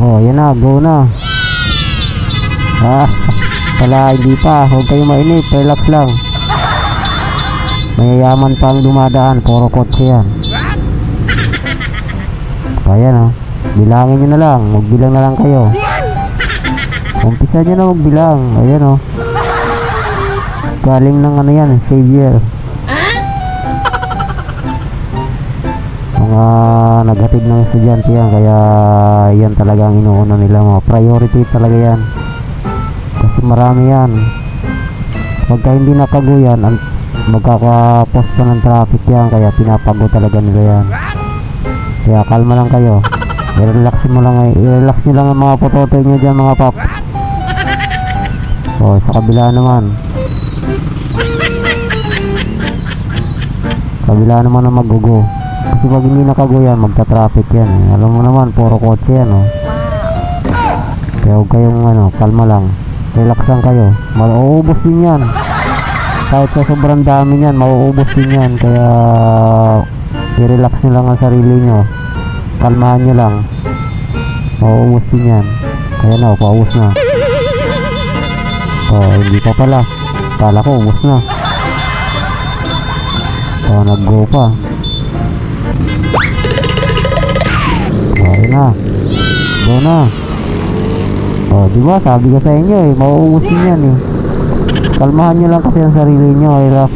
Oh, yan na, go na. Ah, wala, hindi pa. Huwag kayo mainip, relax lang. Mayayaman pa ang dumadaan, puro kotse yan. Ayan oh. Bilangin nyo na lang, magbilang na lang kayo. Umpisa nyo na magbilang, ayan oh. Galing ng ano yan, Xavier. Mga naghatid ng estudyante yan, kaya yan talaga ang inuuna nila mga priority talaga yan. Kasi marami yan. Pagka hindi nakago yan, ang magkakaposto ng traffic yan, kaya pinapago talaga nila yan. Kaya kalma lang kayo. I-relax mo lang, i-relax nyo lang ang mga pototoy nyo dyan mga pap. O, sa kabila naman. Kabila naman ang magugo. Kasi pag hindi nakago yan, magta-traffic yan. Alam mo naman, puro kotse yan, oh. Kaya huwag kayong, ano, kalma lang. Relax lang kayo. Mauubos din yan. Kahit sa sobrang dami yan, mauubos din yan. Kaya, i-relax nyo lang ang sarili nyo. Kalmahan nyo lang. Mauubos din yan. Kaya na, paubos na. Oh, hindi pa pala. Kala ko, ubos na. Oh, nag-go pa. Na. Go na. Oh, di ba? Sabi ko sa inyo eh, mauubos din yan eh. Kalmahan nyo lang kasi ang sarili nyo. Relax.